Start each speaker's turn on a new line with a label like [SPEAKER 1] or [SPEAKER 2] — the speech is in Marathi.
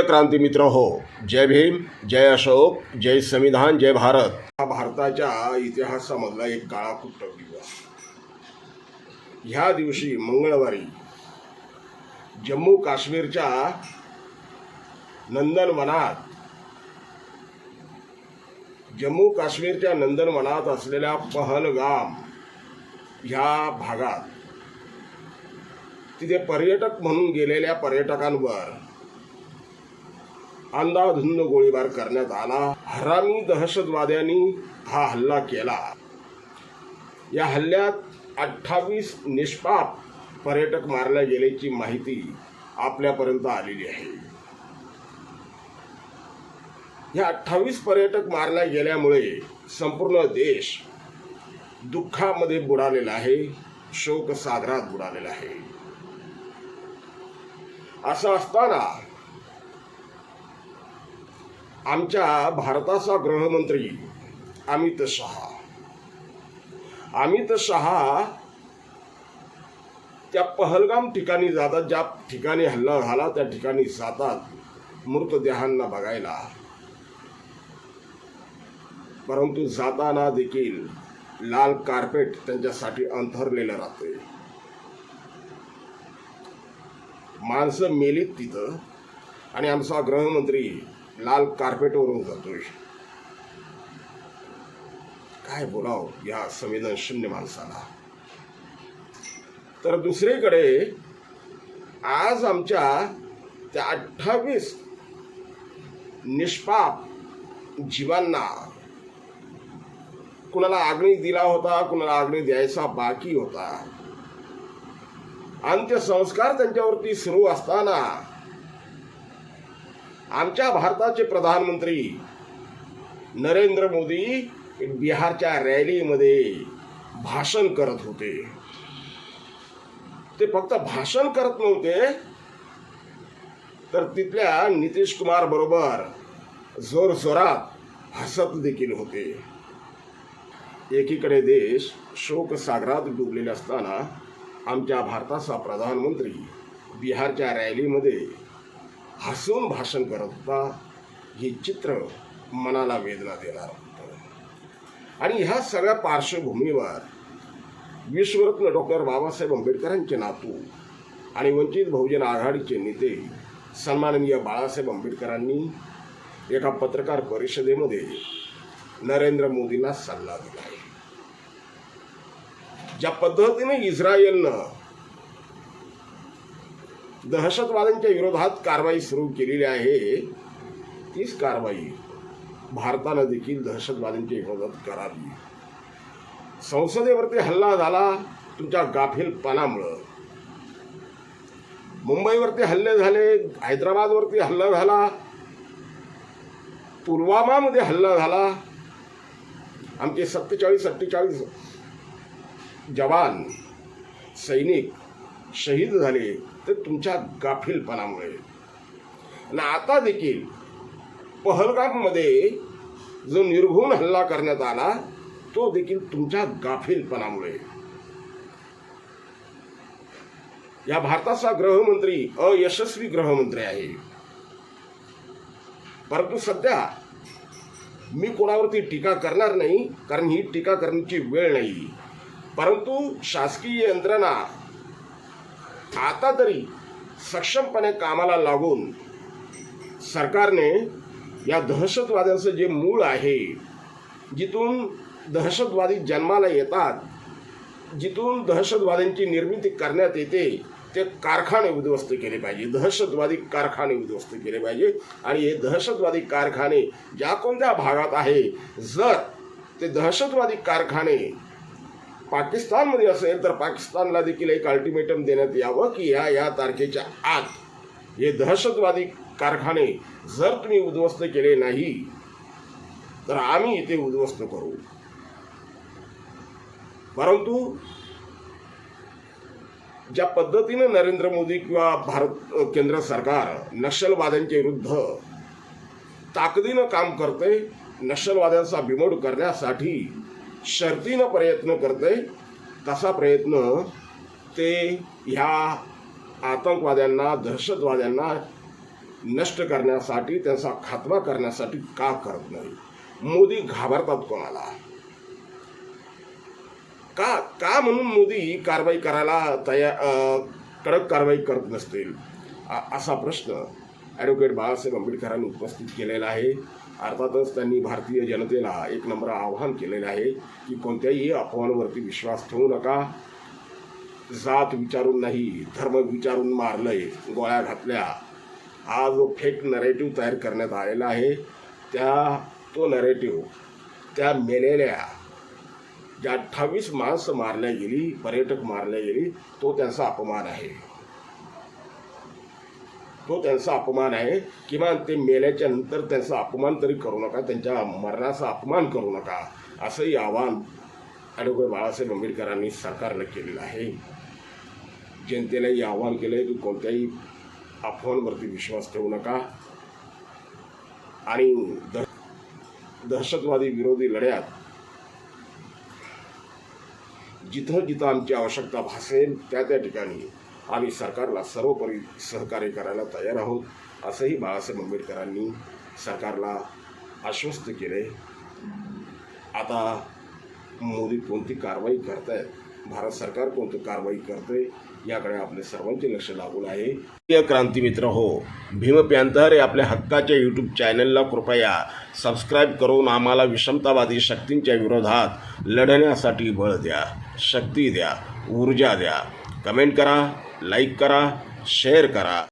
[SPEAKER 1] प्रिय क्रांती मित्र हो. जय भीम जय अशोक जय संविधान जय भारत. हा भारताच्या इतिहासामधला एक काळाकुट्ट दिवस ह्या दिवशी मंगळवारी जम्मू काश्मीरच्या नंदनवनात जम्मू काश्मीरच्या नंदनवनात असलेल्या पहलगाम ह्या भागात तिथे पर्यटक म्हणून गेलेल्या पर्यटकांवर अंधाधुंद गोळीबार करण्यात आला. हरामी दहशतवाद्यांनी हा हल्ला केला. या हल्ल्यात अठ्ठावीस निष्पाप पर्यटक मारल्या गेल्याची माहिती आपल्यापर्यंत आलेली आहे. या अठ्ठावीस पर्यटक मारल्या गेल्यामुळे संपूर्ण देश दुःखामध्ये बुडालेला आहे शोक सागरात बुडालेला आहे. असं असताना आमच्या भारताचा गृहमंत्री अमित शहा. अमित शहा त्या पहलगाम ठिकाणी जातात ज्या ठिकाणी हल्ला झाला त्या ठिकाणी जातात मृतदेहांना बघायला. परंतु जाताना देखील लाल कार्पेट त्यांच्यासाठी अंथरलेलं राहते माणसं मेलीत तिथं आणि आमचा गृहमंत्री लाल कार्पेटवरून जातोय काय बोलाव या संवेदनशून्य माणसाला? तर दुसरीकडे आज आमच्या त्या अठ्ठावीस निष्पाप जीवांना कुणाला आग्नी दिला होता कुणाला आग्नी द्यायचा बाकी होता. अंत्यसंस्कार त्यांच्यावरती सुरू असताना आमच्या भारताचे प्रधानमंत्री नरेंद्र मोदी बिहारच्या रॅलीमध्ये भाषण करत होते. ते फक्त भाषण करत नव्हते तर तिथल्या नितीश कुमार बरोबर जोर जोरात हसत देखील होते. एकीकडे देश शोक सागरात डुबलेले असताना आमच्या भारताचा प्रधानमंत्री बिहारच्या रॅलीमध्ये हसून भाषण करत होता. हे चित्र मनाला वेदना देणार होतं. आणि ह्या सगळ्या पार्श्वभूमीवर विश्वरत्न डॉक्टर बाबासाहेब आंबेडकरांचे नातू आणि वंचित बहुजन आघाडीचे नेते सन्माननीय बाळासाहेब आंबेडकरांनी एका पत्रकार परिषदेमध्ये नरेंद्र मोदींना सल्ला दिला आहे ज्या पद्धतीने इस्रायलनं दहशतवाद्यांच्या विरोधात कारवाई सुरू केलेली आहे. तीच कारवाई भारतानं देखील दहशतवाद्यांच्या विरोधात करावी. संसदेवरती हल्ला झाला तुमच्या गाफीलपणामुळं. मुंबईवरती हल्ले झाले हैदराबादवरती हल्ला झाला पुलवामामध्ये हल्ला झाला. आमचे सत्तेचाळीस अठ्ठेचाळीस जवान सैनिक शहीद झाले. ते तुमच्या गाफीलपणामुळे. आणि आता देखील पहलगाममध्ये जो निर्घुण हल्ला करण्यात आला तो देखील तुमच्या गाफीलपणामुळे. या भारताचा गृहमंत्री अयशस्वी गृहमंत्री आहे. परंतु सध्या मी कोणावरती टीका करणार नाही कारण ही टीका करण्याची वेळ नाही. परंतु शासकीय यंत्रणा आता तरी सक्षमपणे कामाला लागून सरकारने या दहशतवाद्यांचं जे मूळ आहे जिथून दहशतवादी जन्माला येतात जिथून दहशतवाद्यांची निर्मिती करण्यात येते ते कारखाने उद्ध्वस्त केले पाहिजे. दहशतवादी कारखाने उद्ध्वस्त केले पाहिजे. आणि हे दहशतवादी कारखाने ज्या कोणत्या भागात आहे जर ते दहशतवादी कारखाने पाकिस्तानमध्ये असेल तर पाकिस्तानला देखील एक अल्टिमेटम देण्यात यावं की ह्या या तारखेच्या आत हे दहशतवादी कारखाने जर तुम्ही उद्ध्वस्त केले नाही तर आम्ही इथे उद्ध्वस्त करू. परंतु ज्या पद्धतीनं नरेंद्र मोदी किंवा भारत केंद्र सरकार नक्षलवाद्यांच्या विरुद्ध ताकदीनं काम करते नक्षलवाद्यांचा बिमोड करण्यासाठी शर्तीनं प्रयत्न करते तसा प्रयत्न ते ह्या आतंकवाद्यांना दहशतवाद्यांना नष्ट करण्यासाठी त्यांचा खात्मा करण्यासाठी का करत नाही? मोदी घाबरतात कोणाला? का का म्हणून मोदी कारवाई करायला तयार कडक कारवाई करत नसतील? असा प्रश्न. ॲडव्होकेट बाळासाहेब आंबेडकरांनी उपस्थित केलेला आहे. अर्थातच त्यांनी भारतीय जनतेला एक नंबर आव्हान केलेलं आहे की कोणत्याही अफवांवरती विश्वास ठेवू नका. जात विचारून नाही, धर्म विचारून मारलंय, गोळ्या घातल्या. हा जो फेक नरेटिव्ह तयार करण्यात आलेला आहे, त्या तो नरेटिव्ह त्या मेलेल्या ज्या अठ्ठावीस माणसं मारल्या गेली, पर्यटक मारल्या गेली तो त्यांचा अपमान आहे. तो त्यांचा अपमान आहे. किमान ते मेल्याच्या नंतर त्यांचा अपमान तरी करू नका. त्यांच्या मरणाचा अपमान करू नका. असंही आवाहन ॲडव्होकेट बाळासाहेब आंबेडकरांनी सरकारनं केलेलं आहे. जनतेलाही आवाहन केलं आहे की कोणत्याही अफवांवरती विश्वास ठेवू नका. आणि दह दहशतवादी विरोधी लढ्यात जिथं जिथं आमची आवश्यकता भासेल त्या त्या ठिकाणी आम्ही सरकारला सर्वपरी सहकार्य करायला तयार आहोत असंही बाळासाहेब आंबेडकरांनी सरकारला आश्वस्त केले आता मोदी कोणती कारवाई करतायत भारत सरकार कोणती कारवाई करते याकडे आपले सर्वांचे लक्ष लागून आहे. प्रिय क्रांती मित्र हो भीम प्यांतर आपल्या हक्काच्या यूट्यूब चॅनलला कृपया सबस्क्राईब करून आम्हाला विषमतावादी शक्तींच्या विरोधात लढण्यासाठी बळ द्या शक्ती द्या ऊर्जा द्या. कमेंट करा. लाईक करा शेअर करा.